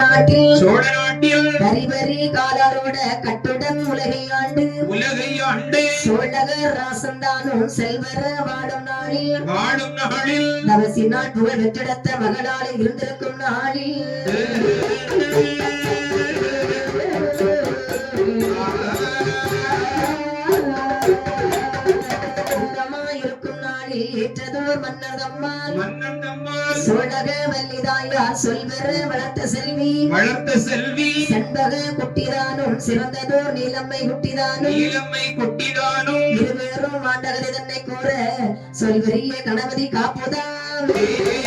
நாட்டில் சோழ நாட்டில் வரி வரி காலாரோட கட்டுடன் உலகை ஆண்டு. உலகை ஆண்டு. சோழகர் ராசந்தானும் செல்வர வாடும் நாளில். வாழும் நாளில். தவசி நாட் புகழ் வெற்றிடத்த மகளாக இருந்திருக்கும் நாளில். நாளில் ஏற்றதோர் மன்னர் சோழக வல்லிதாயார் சொல்வர வளர்த்த செல்வி. வளர்த்த செல்வி. செண்பக குட்டிதானும் சிறந்ததோர் நீலம்மை குட்டிதானும். நீலம்மை கொட்டிதானும். இருவேறும் ஆண்டகரை தன்னை கூற சொல்வரிய கணபதி காப்புதாம்.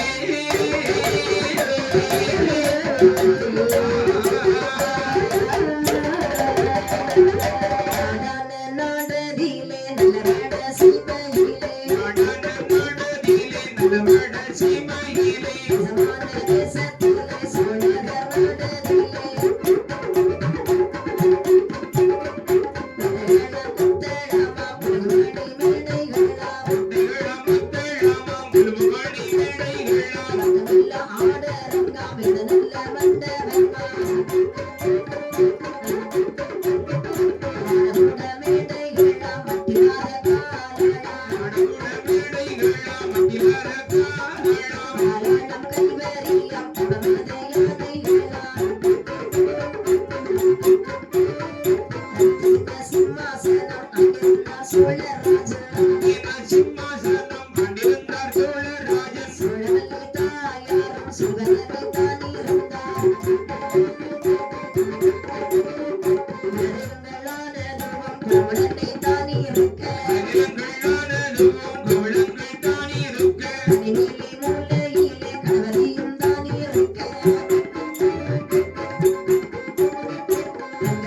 மட்டிவாத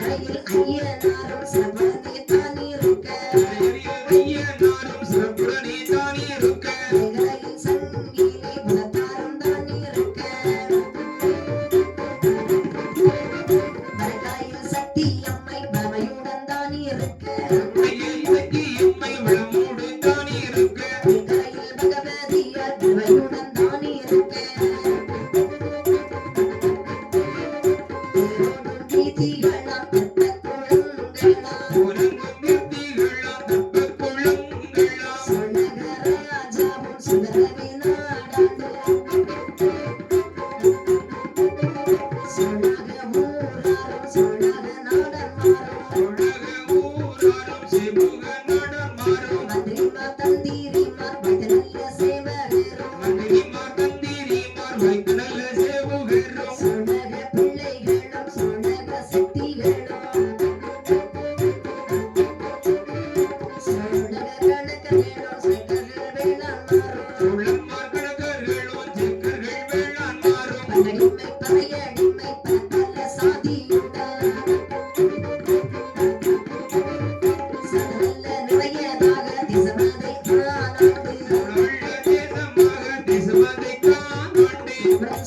خير أيام عروسة بدر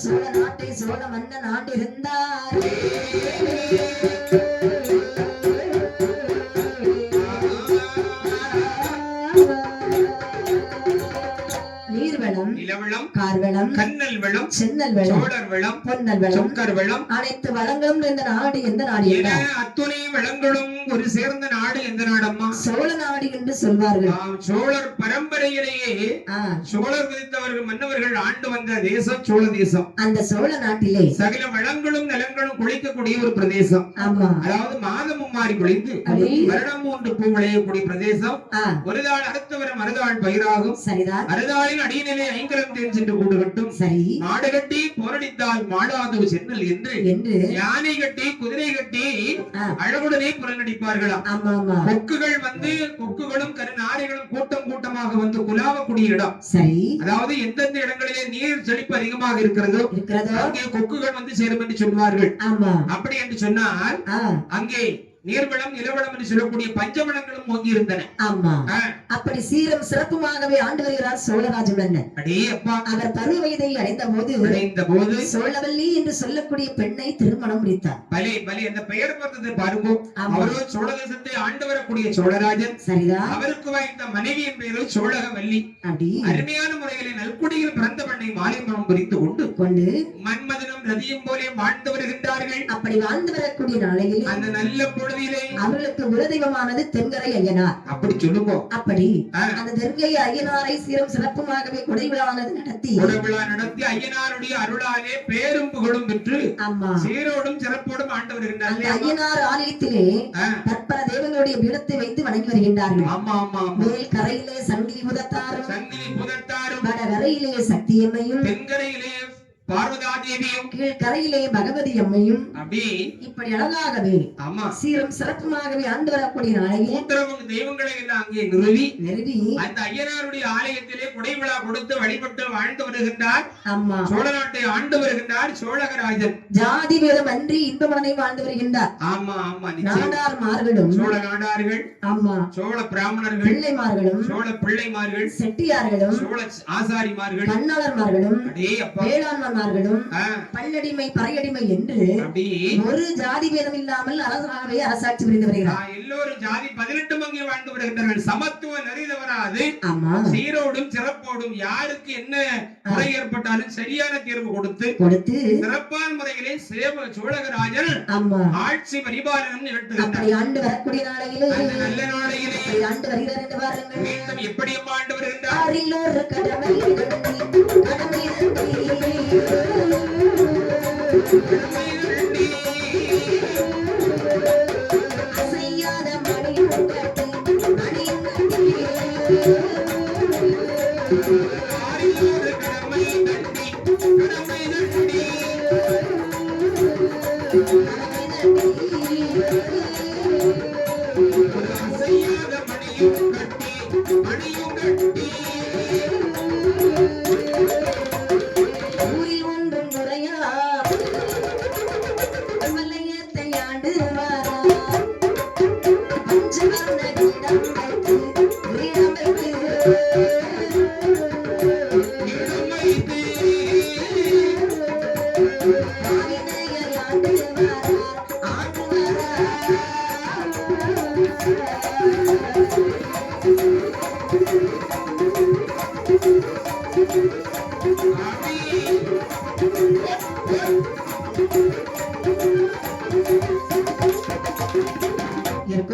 சோழ நாட்டை சோழ மன்னன் ஆண்டிருந்தார். நீர்வளம் நிலவளம் கார்வளம் கண்ணல் வெள்ளம் சென்னல் வளம் சோழர் வெள்ளம் பொன்னல் வளம் சொக்கர் வெள்ளம் அனைத்து வளங்களும் இந்த நாடு எந்த நாடு அத்துணை வளங்களும் ஒரு சேர்ந்த நாடு எந்த நாடம்மா? சோழ நாடு என்று சொல்வார்கள். சோழர் பரம்பரையிலேயே சோழர் விதித்தவர்கள் மன்னவர்கள் ஆண்டு வந்த தேசம் சோழ தேசம். அந்த சோழ நாட்டிலே சகல வளங்களும் நலங்களும் குளிக்கக்கூடிய ஒரு பிரதேசம். அதாவது மாதமும் மாறி குளித்து? வருடம் மூன்று பூ விளையக்கூடிய பிரதேசம். ஒரு நாள் அடுத்தவர மறுநாள் பயிராகும். சரிதான். அறுதாளின் அடியினிலே ஐங்கரம் சென்று கூடு கட்டும். சரி. மாடு கட்டி போரடித்தால் மாடாது சென்னல் என்று என்று. யானை கட்டி குதிரை கட்டி அழகுடனே புறநடிப்பார்களாம் ஆமா கொக்குகள் வந்து கொக்குகளும் கருநாரைகளும் கூட்டம் கூட்டமாக வந்து குலாவக்கூடிய இடம். சரி. அதாவது எந்தெந்த இடங்களிலே நீர் செழிப்பு அதிகமாக இருக்கிறதோ அங்கே கொக்குகள் வந்து சேரும் என்று சொல்வார்கள். ஆமா. அப்படி என்று சொன்னால் அங்கே நீர்வளம் நிலவளம் என்று சொல்லக்கூடிய பஞ்சவளங்களும் ஓங்கி இருந்தன ஆமா அப்படி சீரம் சிறப்புமாகவே ஆண்டு வருகிறார் சோழராஜ மன்னன் அடே அப்பா. அவர் பருவ வயதை அடைந்த போது அடைந்த போது சோழவல்லி என்று சொல்லக்கூடிய பெண்ணை திருமணம் முடித்தார். பலே பலே அந்த பெயர் பார்த்தது பாருங்க. அவரோ சோழ தேசத்தை ஆண்டு வரக்கூடிய சோழராஜன். சரிதான் அவருக்கு வாய்ந்த மனைவியின் பெயரோ சோழகவல்லி. அப்படி அருமையான முறையிலே நல்குடியில் பிறந்த பெண்ணை மாலை மனம் புரிந்து கொண்டு கொண்டு மன்மதனும் ரதியும் போலே வாழ்ந்து வருகின்றார்கள். அப்படி வாழ்ந்து வரக்கூடிய நாளையில் அந்த நல்ல பொழுதிலே அவர்களுக்கு குலதெய்வமானது தென்கரை ஐயனார். அப்படி சொல்லுங்க. அப்படி. அந்த தென்கரை ஐயனாரை சீரும் சிறப்புமாகவே குடைவிழானது நடத்தி விழா நடத்தி ஐயனாருடைய அருளாலே பேரும் புகழும் பெற்று சீரோடும் சிறப்போடும் ஆண்டு வருகின்றார்கள் ஐயனார் ஆலயத்திலே ஆ, பற்பல தெய்வங்களுடைய பீடத்தை வைத்து வணங்கி வருகின்றார்கள். ஆமா ஆமா மேல் கரையிலே சங்கிலி புதத்தாரும் சங்கிலி புதத்தாரும். வட கரையிலே சக்தியம்மையும் தென்கரையிலே பார்வதா தேவியும் கீழ் கரையிலே பகவதி அம்மையும் அப்படி இப்படி அழகாகவே ஆமா. சீரும் சிறப்புமாகவே ஆண்டு வரக்கூடிய தெய்வங்களை எல்லாம் அங்கே நிறுவி நிறுவி அந்த ஐயனாருடைய ஆலயத்திலே விழா கொடுத்து வழிபட்டு வாழ்ந்து வருகின்றார். அம்மா. சோழ நாட்டை ஆண்டு வருகின்றார் சோழகராஜன். ஜாதி வேதம் அன்றி இன்பமனை வாழ்ந்து வருகின்றார். ஆமா ஆமா நிச்சயம். நாடார்மார்களும் சோழ நாடார்கள் ஆமா சோழ பிராமணர்கள் பிள்ளைமார்களும் சோழ பிள்ளைமார்கள் செட்டியார்களும் சோழ ஆசாரிமார்கள். கண்ணாளர்மார்களும் அடே ஆ, பல்லடிமை பறையடிமை என்று ஒரு ஜாதி வேதம் இல்லாமல் அரசாகவே அரசாட்சி புரிந்து வருகிறார் எல்லோரும் ஜாதி பதினெட்டு மங்கி வாழ்ந்து வருகின்றார்கள் சமத்துவ நெறி தவறாது சீரோடும் சிறப்போடும் யாருக்கு என்ன குறை ஏற்பட்டாலும் சரியான தீர்வு கொடுத்து கொடுத்து சிறப்பான முறையிலே சேவ சோழகராஜன் ஆட்சி பரிபாலனம் அப்படி ஆண்டு வரக்கூடிய நாளையிலே நல்ல நாளையிலே ஆண்டு வருகிறார் என்று பாருங்கள் மீண்டும் எப்படி ஆண்டு வருகின்றார். கடமை கடமை. அசையாத மணியும் கட்டி, மணியும் கட்டி.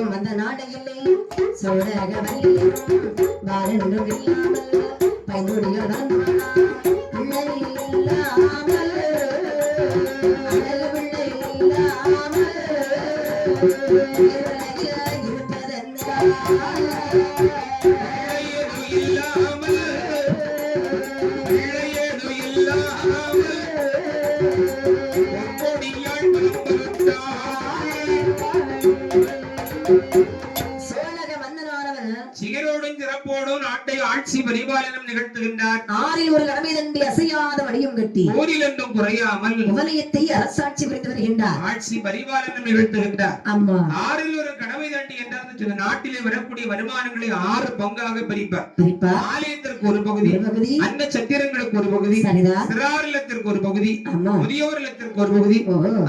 இருக்கும் அந்த நாடையிலே சோழக வல்லியும் வாரண்டும் இல்லாமல் பைந்துடிகள் பிள்ளை இல்லாமல் வடியும் கட்டி. ஊரில் என்றும் குறையாமல் உமலயத்தை அரசாட்சி புரிந்து வருகின்றார்? ஆட்சி பரிபாலனம் நிகழ்த்துகின்றார் அம்மா. ஆறில் ஒரு கடமை தாண்டி என்றால் நாட்டிலே வரக்கூடிய வருமானங்களை ஆறு பங்காக பிரிப்பார். பிரிப்பா? ஆலயத்திற்கு ஒரு பகுதி பகுதி. அன்ன சத்திரங்களுக்கு ஒரு பகுதி சரிதா? சிறார் இல்லத்திற்கு ஒரு பகுதி ஆமா முதியோர் இல்லத்திற்கு ஒரு பகுதி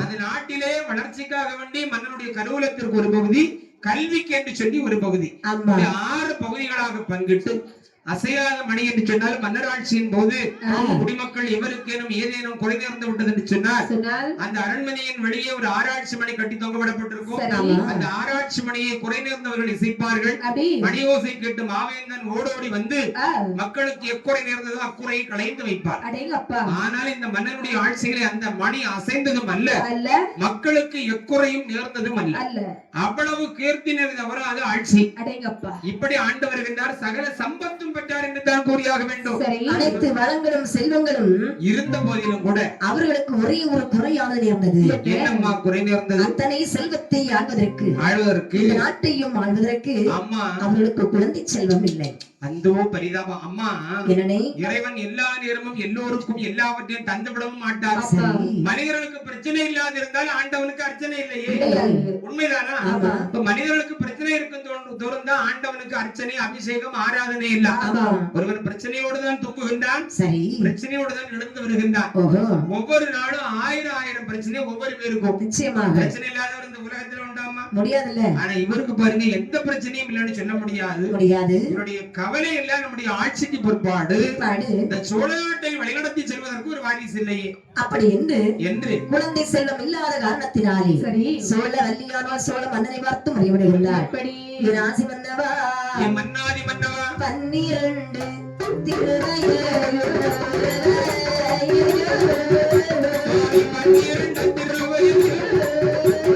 அந்த நாட்டிலே வளர்ச்சிக்காக வேண்டி மன்னனுடைய கருவூலத்திற்கு ஒரு பகுதி கல்விக்கு என்று சொல்லி ஒரு பகுதி. ஆமா ஆறு பகுதிகளாக பங்கிட்டு அசையாத மணி என்று சொன்னால் மன்னர் ஆட்சியின் போது. குடிமக்கள் எவருக்கேனும் ஏதேனும் குறை நேர்ந்து விட்டது என்று சொன்னால் அந்த அரண்மனையின் வெளியே ஒரு ஆராய்ச்சி மணி கட்டி தொங்கவிடப்பட்டிருக்கும். அந்த ஆராய்ச்சி மணியை குறை நேர்ந்தவர்கள் இசைப்பார்கள். மணி ஓசை கேட்டு மாவேந்தன் ஓடோடி வந்து மக்களுக்கு எக்குறை நேர்ந்ததோ அக்குறையை களைந்து வைப்பார். ஆனால் இந்த மன்னனுடைய ஆட்சியிலே அந்த மணி அசைந்ததும் அல்ல. மக்களுக்கு எக்குறையும் நேர்ந்ததும் அல்ல. அவ்வளவு கீர்த்தி நிறைந்த தவறாத ஆட்சி. அடேங்க அப்பா இப்படி ஆண்டு வருகின்றார் சகல சம்பத்தும் பெற்றார் என்று தான் கூறியாக வேண்டும். அனைத்து வளங்களும் செல்வங்களும் இருந்த போதிலும் கூட அவர்களுக்கு ஒரே ஒரு குறையானது நேர்ந்தது. என்னம்மா குறை நேர்ந்தது? அத்தனை செல்வத்தை ஆள்வதற்கு ஆழ்வதற்கு. நாட்டையும் ஆள்வதற்கு அம்மா. அவர்களுக்கு குழந்தை செல்வம் இல்லை. அந்தோ பரிதாபம் அம்மா இறைவன் எல்லா நேரமும் எல்லோருக்கும் எல்லாவற்றையும் தந்துவிடவும் மாட்டார். மனிதர்களுக்கு பிரச்சனை இல்லாது இருந்தால் ஆண்டவனுக்கு அர்ச்சனை இல்லையே. உண்மைதானா. இப்ப மனிதர்களுக்கு பிரச்சனை இருக்கும் தோறும் தான் ஆண்டவனுக்கு அர்ச்சனை அபிஷேகம் ஆராதனை இல்ல. ஆமா. ஒருவன் பிரச்சனையோடு தான் தூங்குகின்றான் சரி. பிரச்சனையோடு தான் எழுந்து வருகின்றான். ஒவ்வொரு நாளும் ஆயிரம் ஆயிரம் பிரச்சனை ஒவ்வொரு பேருக்கும். பிரச்சனை இல்லாதவர் இந்த உலகத்துல முடியாதுல்ல? ஆனா இவருக்கு பாருங்க எந்த பிரச்சனையும் இல்லைன்னு சொல்ல முடியாது. முடியாது. இவருடைய கவலை எல்லாம் நம்முடைய ஆட்சிக்கு பொறுப்பாடு பாடு இந்த சோழ நாட்டை வழிநடத்தி செல்வதற்கு ஒரு வாரிசு இல்லையே அப்படி என்று என்று. குழந்தை செல்வம் இல்லாத காரணத்தினாலே சரி. சோழ வல்லியானோ சோழ மன்னனை பார்த்து என் ஆசி மன்னவா? மன்னாதி மன்னவா? பன்னிரண்டு பன்னிரண்டு திருவயதில்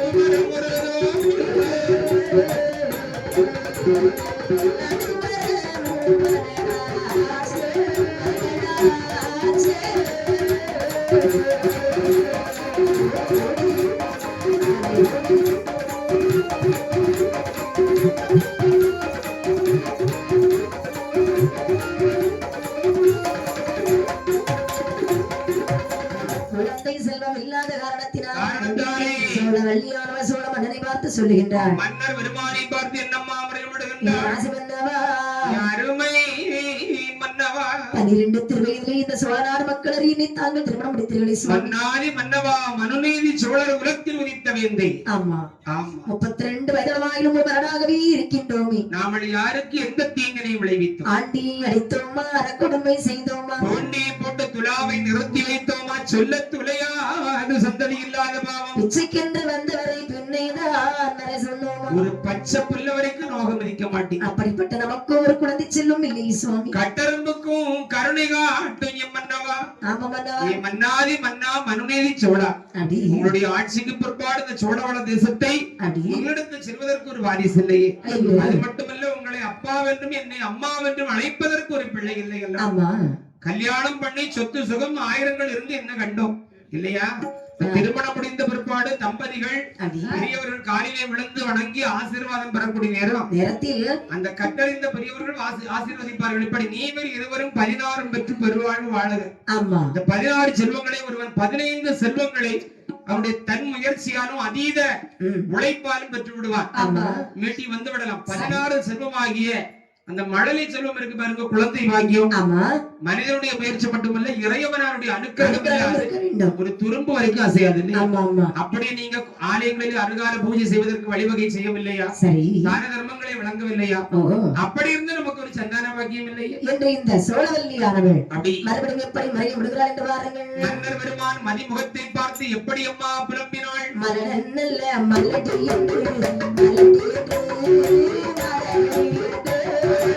இந்த சோழநாடு மக்கள் அறியினை தாங்கள் திருமணம் முடித்தீர்களே மன்னாதி மன்னவா மனுநீதி சோழர் குலத்தில் உதித்த வேந்தை ஆமா. ஆமா. முப்பத்தி ரெண்டு வயதளவாயிலும் ஒரு மரணாகவே இருக்கின்றோமே. யாருக்கு எந்த தீங்கினை விளைவித்தோம்? ஆண்டியை அடித்தோமா அறக்கொடுமை செய்தோமா? தோண்டியை போட்டு துலாவை நிறுத்தி வைத்தோமா? சொல்ல துளையா அது சந்ததி இல்லாத பாவம். பிச்சைக்கென்று வந்தவரை ஒரு பச்சை புல்ல வரைக்கும் நோகம் மதிக்க மாட்டீங்க அப்படிப்பட்ட நமக்கு ஒரு குழந்தை செல்லும் இல்லை சுவாமி. கட்டெரும்புக்கும் கருணை என் மன்னவா? ஆமா மன்னவா என் மன்னாதி மன்னா மனுநீதி சோழா. அடி. உங்களுடைய ஆட்சிக்கு பிற்பாடு இந்த சோழவள தேசத்தை உங்களிடத்து செல்வதற்கு ஒரு வாரிசு இல்லையே. அது மட்டுமல்ல உங்களை அப்பாவென்றும் என்னை அம்மாவென்றும் அழைப்பதற்கு ஒரு பிள்ளை இல்லை கல்யாணம் பண்ணி சொத்து சுகம் ஆயிரங்கள் இருந்து என்ன கண்டோம்? இல்லையா? திருமணம் முடிந்த பிற்பாடு தம்பதிகள் பெரியவர்கள் காலிலே விழுந்து வணங்கி ஆசீர்வாதம் பெறக்கூடிய நேரம். நேரத்தில் அந்த கட்டறிந்த பெரியவர்கள் ஆசி- ஆசீர்வதிப்பார்கள். இப்படி நீவர் இருவரும் பதினாறும் பெற்று பெருவாழ்வு ஆமா. இந்த பதினாறு செல்வங்களை ஒருவன் பதினைந்து செல்வங்களை அவருடைய தன் முயற்சியாலும் அதீத. உழைப்பாலும் பெற்று விடுவான் ஆமா. மீட்டி வந்து விடலாம். பதினாறு செல்வமாகிய அந்த மழலை செல்வம் இருக்கு பாருங்க குழந்தை பாக்கியம். ஆமா. மனிதனுடைய முயற்சி மட்டுமல்ல இறைவனாருடைய அனுக்கிரகம் ஒரு துரும்பு வரைக்கும் அசையாது அப்படி நீங்க ஆலயங்களில் அருகால பூஜை செய்வதற்கு வழிவகை செய்யவில்லையா? தான தர்மங்களை வழங்கவில்லையா? அப்படி இருந்து நமக்கு ஒரு சந்தான பாக்கியம் இல்லையே? என்று இந்த சோழவல்லியானவள் அப்படி. மறுபடியும் எப்படி மறைய விடுகிறாள் என்று பாருங்கள். மன்னர் பெருமான் மதிமுகத்தை பார்த்து எப்படி அம்மா புலம்பினாள்? மலரன் நல்ல மல்லடி என்று மல்லடி என்று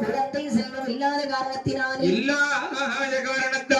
குழந்தை செல்வம் இல்லாத காரணத்தினாலே இல்லாத காரணத்தினால்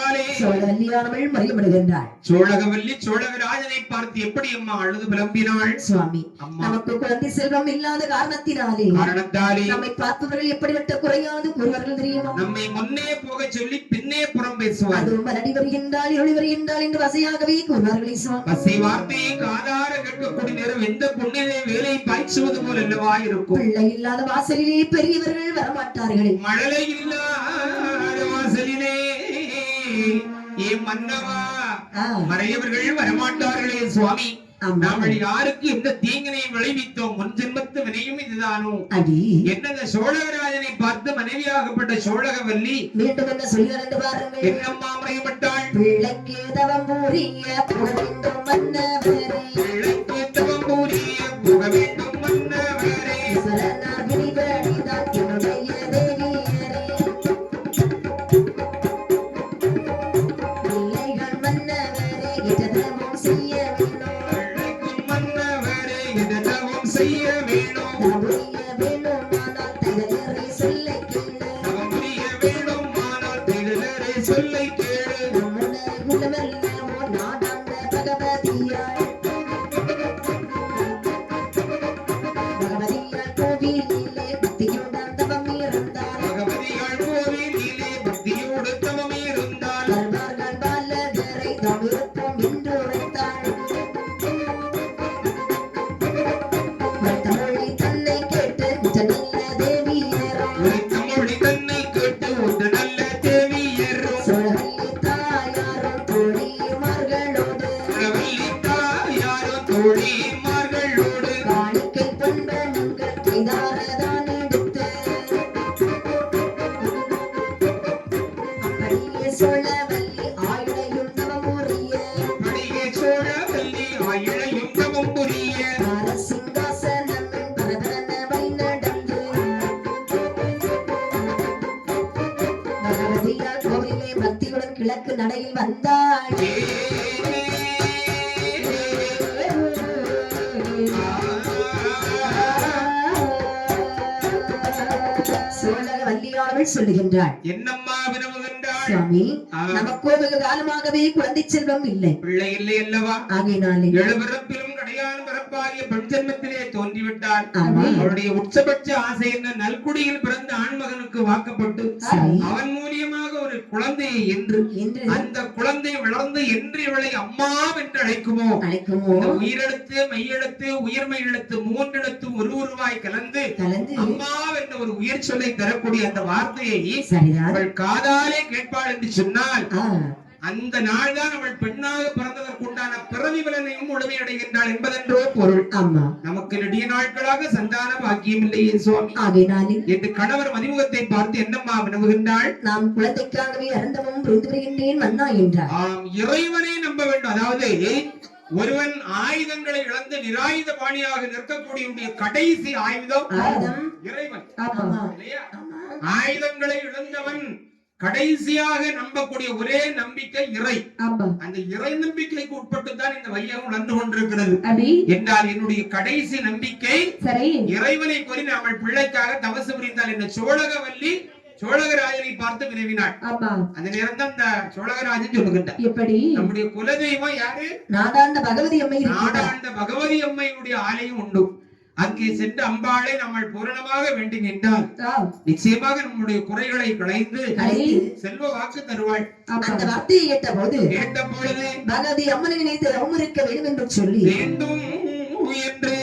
சோழவல்லியானவள் மறியப்படுகின்றாள் சோழகவல்லி சோழகராஜனை பார்த்து எப்படி அம்மா அழுது புலம்பினாள்? சுவாமி நமக்கு குழந்தை செல்வம் இல்லாத காரணத்தினாலே காரணத்தாலே நம்மை பார்ப்பவர்கள் எப்படிப்பட்ட குறையாது கூறுவார்கள் தெரியுமா? நம்மை முன்னே போக சொல்லி பின்னே புறம் பேசுவார். அதுவும் மலடி வருகின்றாள் இருளி வருகின்றாள் என்று வசையாகவே கூறுவார்களே சுவாமி. பசை வார்த்தையை காதார கேட்கக்கூடிய நேரம் எந்த பொண்ணிலே வேலை பாய்ச்சுவது போல் அல்லவா இருக்கும்? பிள்ளை இல்லாத வாசலிலே பெரியவர்கள் வரமாட்டார்களே. மழலை இல்லாத வாசலிலே ஏ மன்னவா? ஆ, மறையவர்கள் வரமாட்டார்களே சுவாமி. நாங்கள் யாருக்கு எந்த தீங்கினை விளைவித்தோம்? முன் ஜென்மத்து வினையும் இதுதானோ? அடி. என்னங்க சோழகராஜனை பார்த்து மனைவியாகப்பட்ட சோழகவல்லி? மீண்டும் என்ன சொல்கிறார் என்று பாருங்கள். என்னம்மா முறையப்பட்டாள்? பிள்ளைக்கு தவம் பூரிய புக வேண்டும் மன்னவரே. பிள்ளைக்கு தவம் புரிய புக வேண்டும் மன்னவரே. Linda. சொல்லுகின்றாள். என்னம்மா வினவுகின்றாள்? சுவாமி நமக்கோ வெகு காலமாகவே குழந்தை செல்வம் இல்லை. பிள்ளை இல்லை அல்லவா? ஆகையினாலே எழுபிறப்பிலும் கடையான பிறப்பாகிய பெண் ஜென்மத்திலே தோன்றிவிட்டாள். அவருடைய உச்சபட்ச ஆசை என்ன? நல்குடியில் பிறந்த ஆண்மகனுக்கு வாக்கப்பட்டு. அவன் மூலியமாக குழந்தையை என்று அந்த குழந்தை வளர்ந்து என்று இவளை அம்மா என்று அழைக்குமோ? அழைக்குமோ? உயிரெழுத்து மெய்யெழுத்து உயிர்மை எழுத்து மூன்றெழுத்து ஒரு உருவாய் கலந்து கலந்து அம்மா என்ற ஒரு உயிர் சொல்லை தரக்கூடிய அந்த வார்த்தையை அவள் காதாலே கேட்பாள் என்று சொன்னால் அந்த நாள்தான் அவள் பெண்ணாக பிறந்ததற்குண்டான பிறவி பலனையும் முழுமையடைகின்றாள் என்பதென்றோ பொருள். ஆமா. நமக்கு நெடிய நாட்களாக சந்தான பாக்கியம் இல்லையே சுவாமி. ஆகையினாலே என்று கணவர் மதிமுகத்தை பார்த்து என்னம்மா வினவுகின்றாள்? நாம் குழந்தைக்காகவே அருந்தமும் புரிந்து வருகின்றேன் மன்னா என்றார். ஆம் இறைவனை நம்ப வேண்டும். அதாவது ஒருவன் ஆயுதங்களை இழந்து நிராயுத பாணியாக நிற்கக்கூடிய கடைசி ஆயுதம் இறைவன். ஆயுதங்களை இழந்தவன் கடைசியாக நம்பக்கூடிய ஒரே நம்பிக்கை இறை. அந்த இறை நம்பிக்கைக்கு உட்பட்டு தான் இந்த வையகம் நடந்து கொண்டிருக்கிறது. என்றால் என்னுடைய கடைசி நம்பிக்கை இறைவனை கோரி அவள் பிள்ளைக்காக தவசு புரிந்தாள் என்ற சோழகவல்லி சோழகராஜனை பார்த்து வினவினாள். அந்த நேரம் தான் இந்த சோழகராஜன் சொல்லுகின்றார். எப்படி? நம்முடைய குலதெய்வம் யாரு? நாடாண்ட பகவதி அம்மை நாடாண்ட பகவதி அம்மையுடைய ஆலயம் உண்டு. அங்கே சென்று அம்பாளை நம்ம பூரணமாக வேண்டி நின்றால் நிச்சயமாக நம்முடைய குறைகளை களைந்து செல்வ வாக்கு தருவாள். அந்த வார்த்தையை கேட்ட போது கேட்ட பொழுது பகவதி அம்மனை நினைத்து ரவம் இருக்க வேண்டும் என்று சொல்லி வேண்டும் என்று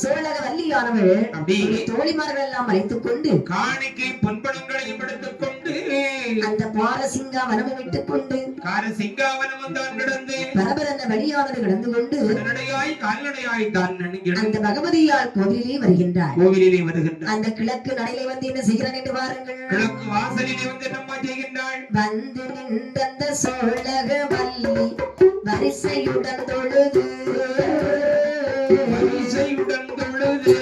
சோழக வள்ளியானவள் தோழிமார்கள் எல்லாம் அழைத்துக் கொண்டு காணிக்கை பொன்பணங்களையும் எடுத்துக் கொண்டு அந்த பாரசிங்கா வனமும் விட்டுக் கொண்டு கார சிங்காவனம் தான் கிடந்து பரபரந்த வழியானது கடந்து கொண்டு நடையாய் கால்நடையாய் தான் அந்த பகவதியால் கோவிலே வருகின்றார். கோவிலிலே வருகின்றார். அந்த கிழக்கு நடையிலே வந்து என்ன செய்கிறான் என்று பாருங்கள். கிழக்கு வாசலிலே வந்து நம்ம செய்கின்றாள்? வந்து நின்றந்த சோழக வள்ளி வரிசையுடன் தொழுது. வரிசையுடன் தொழுது.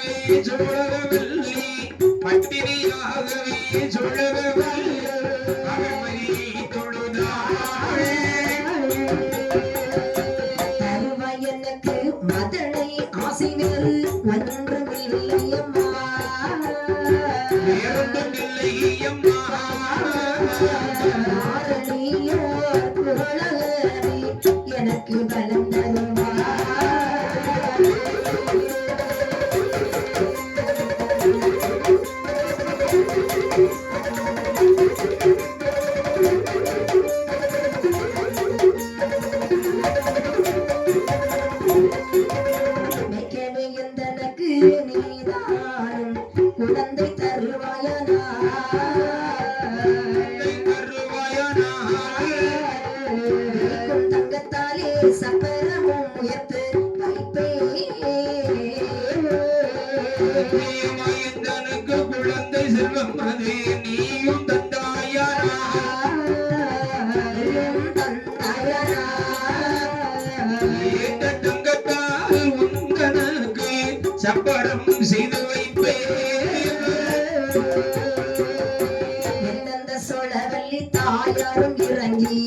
பட்டினியாகவே சோழகவல்லி பட்டினியாகவே தொழுதாள் மதனை ஆசை வேறு ஒன்றுமில்லையம்மா. மாரியம்மா மைந்தனுக்கு குழந்தை செல்வம் அது நீயும் தந்தாயாரா தங்கத்தால் உந்தனுக்கு சப்பரம் செய்து வைப்பேன் தாயாரும் இறங்கி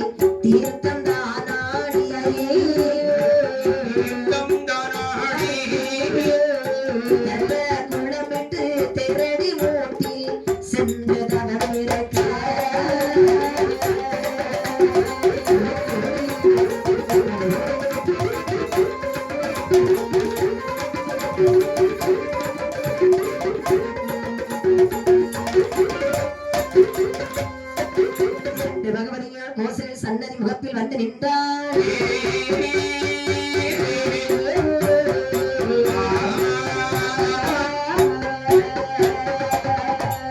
பகவதியார் சன்னதி வந்து நின்றார்.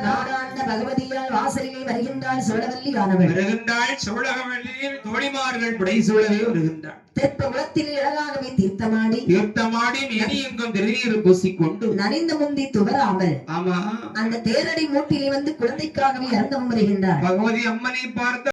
நாடாண்ட பகவதியால் வாசலிலே வருகின்றாள் சோழவல்லி ஆனவள் வருகின்றாள் சோழகவல்லியில் தோழிமார்கள் புடைசூழவே வருகின்றாள் தெற்ப குளத்தில் அழகாகவே தீர்த்தமாடி தீர்த்தமாடி மேனி எங்கும் திருநீர் பூசிக்கொண்டு. நனைந்த முந்தி துவராமல் ஆமா. அந்த தேரடி மூட்டிலே வந்து குழந்தைக்காகவே இறந்தவன் வருகின்றார் பகவதி அம்மனை பார்த்த